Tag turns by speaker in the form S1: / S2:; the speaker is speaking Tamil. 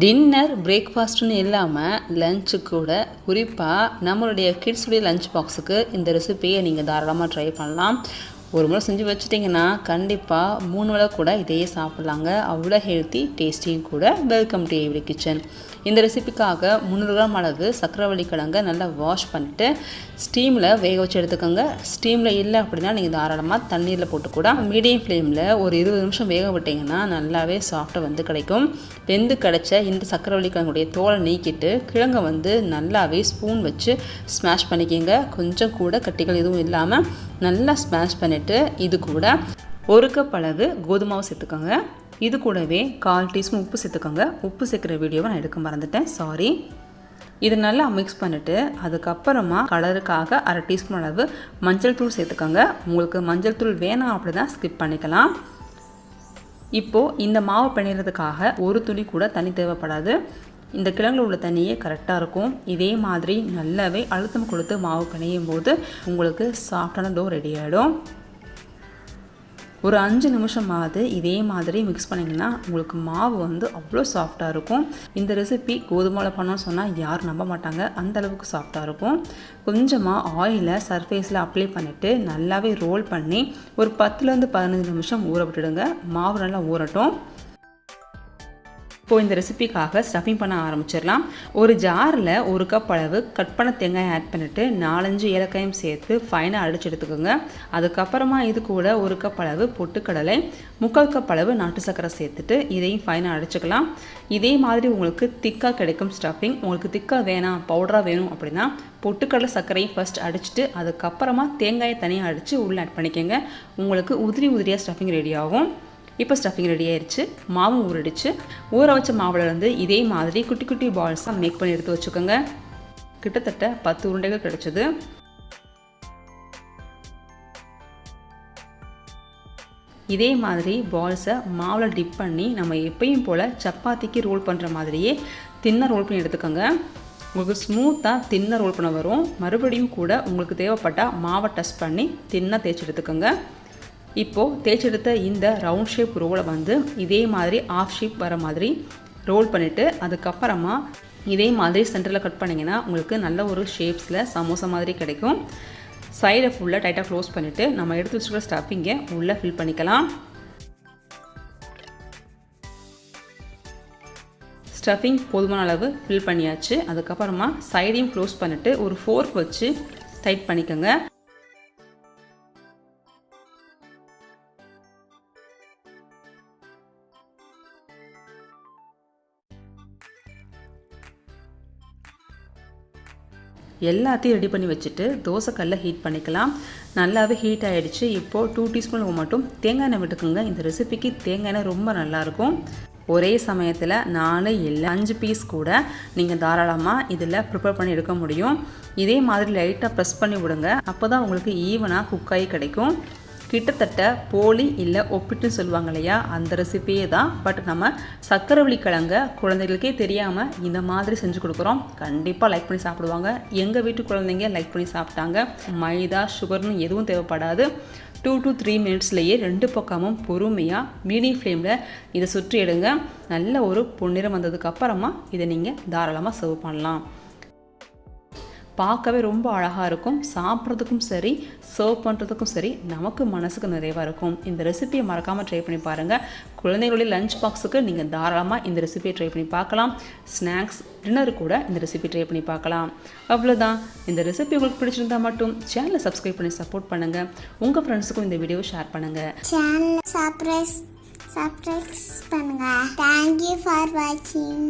S1: டின்னர் பிரேக்ஃபாஸ்ட்னு இல்லாமல் லஞ்சு கூட குறிப்பாக நம்மளுடைய கிட்ஸுடைய லஞ்ச் பாக்ஸுக்கு இந்த ரெசிபியை நீங்கள் தாராளமாக ட்ரை பண்ணலாம். ஒரு முறை செஞ்சு வச்சுட்டிங்கன்னா கண்டிப்பாக மூணு வேளை கூட இதையே சாப்பிட்லாங்க. அவ்வளோ ஹெல்த்தி டேஸ்டியும் கூட வெல்கம் டு எவ்ரி கிச்சன் இந்த ரெசிபிக்காக முந்நூறு கிராம் அளவு சக்கரவள்ளி கிழங்க நல்லா வாஷ் பண்ணிவிட்டு ஸ்டீமில் வேக வச்சு எடுத்துக்கோங்க. ஸ்டீமில் இல்லை அப்படின்னா நீங்கள் தாராளமாக தண்ணீரில் போட்டு கூட மீடியம் ஃப்ளேமில் ஒரு இருபது நிமிஷம் வேக விட்டிங்கன்னா நல்லாவே சாஃப்டாக வந்து கிடைக்கும். வெந்து கிடைச்ச இந்த சக்கரவள்ளி கிழங்குடைய தோலை நீக்கிட்டு கிழங்கை வந்து நல்லாவே ஸ்பூன் வச்சு ஸ்மாஷ் பண்ணிக்கிங்க. கொஞ்சம் கூட கட்டிகள் எதுவும் இல்லாமல் நல்லா ஸ்மாஷ் பண்ணிவிட்டு இது கூட ஒரு கப் அளவு கோதுமாவை சேர்த்துக்கோங்க. இது கூடவே கால் டீஸ்பூன் உப்பு சேர்த்துக்கோங்க. உப்பு சேர்க்குற வீடியோவை நான் எடுக்க மறந்துட்டேன். சாரி இது நல்லா மிக்ஸ் பண்ணிவிட்டு அதுக்கப்புறமா கலருக்காக அரை டீஸ்பூன் அளவு மஞ்சள் தூள் சேர்த்துக்கோங்க. உங்களுக்கு மஞ்சள் தூள் வேணாம் அப்படி தான் ஸ்கிப் பண்ணிக்கலாம். இப்போது இந்த மாவு பிணைகிறதுக்காக ஒரு துளி கூட தண்ணி தேவைப்படாது. இந்த கிழங்குல உள்ள தண்ணியே கரெக்டாக இருக்கும். இதே மாதிரி நல்லாவே அழுத்தம் கொடுத்து மாவு பிணையும் போது உங்களுக்கு சாஃப்டான டோ ரெடி ஆகிடும் ஒரு அஞ்சு நிமிஷமாவது இதே மாதிரி மிக்ஸ் பண்ணிங்கன்னா உங்களுக்கு மாவு வந்து அவ்வளோ சாஃப்டாக இருக்கும். இந்த ரெசிபி கோதுமாவில் பண்ணோம்னு சொன்னால் யாரும் நம்ப மாட்டாங்க. அந்த அளவுக்கு சாஃப்டாக இருக்கும். கொஞ்சமாக ஆயிலை சர்ஃபேஸில் அப்ளை பண்ணிவிட்டு நல்லாவே ரோல் பண்ணி ஒரு பத்துலேருந்து பதினஞ்சு நிமிஷம் ஊற விட்டுடுங்க. மாவு நல்லா ஊறட்டும். இப்போது இந்த ரெசிபிக்காக ஸ்டஃபிங் பண்ண ஆரம்பிச்சிடலாம். ஒரு ஜாரில் ஒரு கப் அளவு கட் பண்ண தேங்காய் ஆட் பண்ணிவிட்டு நாலஞ்சு ஏலக்காயும் சேர்த்து ஃபைனாக அடிச்சு எடுத்துக்கோங்க. அதுக்கப்புறமா இது கூட ஒரு கப் அளவு பொட்டுக்கடலை முக்கால் கப் அளவு நாட்டு சர்க்கரை சேர்த்துட்டு இதையும் ஃபைனாக அடிச்சுக்கலாம். இதே மாதிரி உங்களுக்கு திக்காக கிடைக்கும் ஸ்டஃபிங் உங்களுக்கு திக்காக வேணாம் பவுடராக வேணும் அப்படின்னா பொட்டுக்கடலை சர்க்கரையும் ஃபஸ்ட் அடிச்சுட்டு அதுக்கப்புறமா தேங்காயை தனியாக அடித்து உள்ளே ஆட் பண்ணிக்கோங்க. உங்களுக்கு உதிரி உதிரியாக ஸ்டஃபிங் ரெடி ஆகும். இப்போ ஸ்டஃபிங் ரெடி ஆயிடுச்சு மாவும் ஊறிடுச்சு. ஊற வச்ச மாவுலேருந்து இதே மாதிரி குட்டி குட்டி பால்ஸாக மேக் பண்ணி எடுத்து வச்சுக்கோங்க. கிட்டத்தட்ட பத்து உருண்டைகள் கிடச்சிது. இதே மாதிரி பால்ஸை மாவில் டிப் பண்ணி நம்ம எப்பயும் போல் சப்பாத்திக்கு ரோல் பண்ணுற மாதிரியே தின்ன ரோல் பண்ணி எடுத்துக்கோங்க. உங்களுக்கு ஸ்மூத்தாக தின்ன ரோல் பண்ண வரும். மறுபடியும் கூட உங்களுக்கு தேவைப்பட்டால் மாவை டஸ்ட் பண்ணி தின்ன தேய்ச்சி எடுத்துக்கோங்க. இப்போது தேய்ச்செடுத்த இந்த ரவுண்ட் ஷேப் ரோலை வந்து இதே மாதிரி ஆஃப் ஷேப் வர மாதிரி ரோல் பண்ணிவிட்டு அதுக்கப்புறமா இதே மாதிரி சென்டரில் கட் பண்ணிங்கன்னா உங்களுக்கு நல்ல ஒரு ஷேப்ஸில் சமோசா மாதிரி கிடைக்கும். சைடை ஃபுல்லாக டைட்டாக க்ளோஸ் பண்ணிவிட்டு நம்ம எடுத்து வச்சுக்கிற ஸ்டஃபிங்கை உள்ளே ஃபில் பண்ணிக்கலாம். ஸ்டஃபிங் போதுமான அளவு ஃபில் பண்ணியாச்சு. அதுக்கப்புறமா சைடையும் க்ளோஸ் பண்ணிவிட்டு ஒரு ஃபோர்க் வச்சு டைட் பண்ணிக்கோங்க. எல்லாத்தையும் ரெடி பண்ணி வச்சுட்டு தோசைக்கல்ல ஹீட் பண்ணிக்கலாம். நல்லாவே ஹீட் ஆகிடுச்சு இப்போது டூ டீஸ்பூன் மட்டும் தேங்காய் எண்ணெய் விட்டுக்குங்க. இந்த ரெசிபிக்கு தேங்காய் எண்ணெய் ரொம்ப நல்லாயிருக்கும். ஒரே சமயத்தில் நாலு இல்லை அஞ்சு பீஸ் கூட நீங்கள் தாராளமாக இதில் ப்ரிப்பேர் பண்ணி எடுக்க முடியும். இதே மாதிரி லைட்டாக ப்ரெஸ் பண்ணி விடுங்க. அப்போ தான் உங்களுக்கு ஈவனாக குக்காகி கிடைக்கும். கிட்டத்தட்ட போலி இல்லை ஒப்பிட்டுன்னு சொல்லுவாங்க இல்லையா அந்த ரெசிபியே தான். பட் நம்ம சக்கரவள்ளி கிழங்க குழந்தைகளுக்கே தெரியாமல் இந்த மாதிரி செஞ்சு கொடுக்குறோம். கண்டிப்பாக லைக் பண்ணி சாப்பிடுவாங்க. எங்கள் வீட்டு குழந்தைங்க லைக் பண்ணி சாப்பிட்டாங்க. மைதா சுகர்னு எதுவும் தேவைப்படாது. டூ டு த்ரீ மினிட்ஸ்லேயே ரெண்டு பக்கமும் பொறுமையாக மீடியம் ஃப்ளேமில் இதை சுற்றி எடுங்க. நல்ல ஒரு பொன்னிறம் வந்ததுக்கப்புறமா இதை நீங்கள் தாராளமாக சர்வ் பண்ணலாம். பார்க்கவே ரொம்ப அழகாக இருக்கும். சாப்பிட்றதுக்கும் சரி சர்வ் பண்ணுறதுக்கும் சரி நமக்கு மனசுக்கு நிறைவாக இருக்கும். இந்த ரெசிபியை மறக்காமல் ட்ரை பண்ணி பாருங்கள் குழந்தைகளுடைய லஞ்ச் பாக்ஸுக்கு நீங்கள் தாராளமாக இந்த ரெசிபியை ட்ரை பண்ணி பார்க்கலாம். ஸ்நாக்ஸ் டின்னர் கூட இந்த ரெசிபி ட்ரை பண்ணி பார்க்கலாம். அவ்வளோதான் இந்த ரெசிபி உங்களுக்கு பிடிச்சிருந்தா மட்டும் சேனலை சப்ஸ்கிரைப் பண்ணி சப்போர்ட் பண்ணுங்கள் உங்கள் ஃப்ரெண்ட்ஸுக்கும் இந்த வீடியோவை ஷேர் பண்ணுங்கள்
S2: சேனல் சப்ரைஸ் சப்ரைஸ் பண்ணுங்க. தேங்க்யூ ஃபார் வாட்சிங்